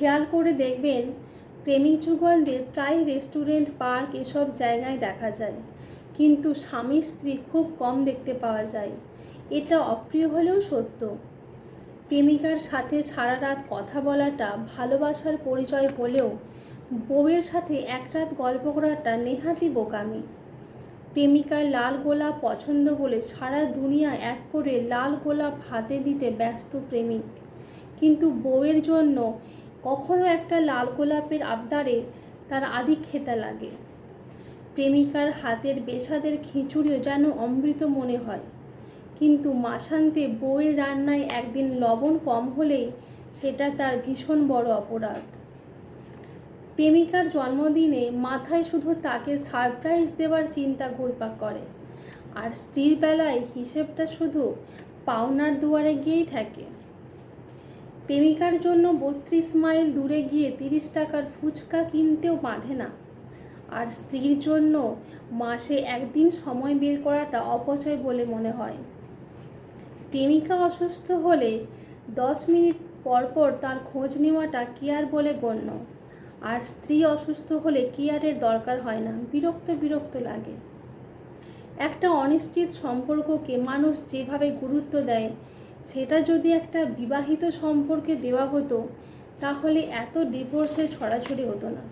খেয়াল করে দেখবেন প্রেমিক যুগলদের প্রায় রেস্টুরেন্ট, পার্ক এসব জায়গায় দেখা যায়। কিন্তু স্বামী, স্ত্রী খুব কম দেখতে পাওয়া যায়। এটা অপ্রিয় হলেও সত্য। প্রেমিকার সাথে সারা রাত কথা বলাটা, ভালোবাসার পরিচয় হলেও বউয়ের সাথে এক রাত গল্প করাটা নেহাতি বোকামি। প্রেমিকার লাল গোলাপ পছন্দ বলে সারা দুনিয়া এক করে লাল গোলাপ হাতে দিতে ব্যস্ত প্রেমিক। কিন্তু বউয়ের জন্য কখনো একটা লাল গোলাপের আবদারে তার আদি খেতা লাগে। প্রেমিকার হাতের বেসাদের খিচুড়িও যেন অমৃত মনে হয়। কিন্তু মাসান্তে বউয়ের রান্নায় একদিন লবণ কম হলেই সেটা তার ভীষণ বড় অপরাধ। প্রেমিকার জন্মদিনে মাথায় শুধু তাকে সারপ্রাইজ দেওয়ার চিন্তা ঘুরপাক করে। আর স্ত্রীর বেলায় হিসেবটা শুধু পাওনার দুয়ারে গিয়েই থাকে। প্রেমিকার জন্য বত্রিশ মাইল দূরে গিয়ে তিরিশ টাকার ফুচকা কিনতেও বাঁধে না। আর স্ত্রীর জন্য মাসে একদিন সময় বের করাটা অপচয় বলে মনে হয়। প্রেমিকা অসুস্থ হলে দশ মিনিট পর পর তার খোঁজ নেওয়াটা কেয়ার বলে গণ্য। আর স্ত্রী অসুস্থ হলে কেয়ারের দরকার হয় না, বিরক্ত বিরক্ত লাগে। একটা অনিশ্চিত সম্পর্ককে মানুষ যেভাবে গুরুত্ব দেয় সেটা যদি একটা বিবাহিত সম্পর্কে দেওয়া হতো তাহলে এত ডিভোর্সের ছড়াছড়ি হতো না।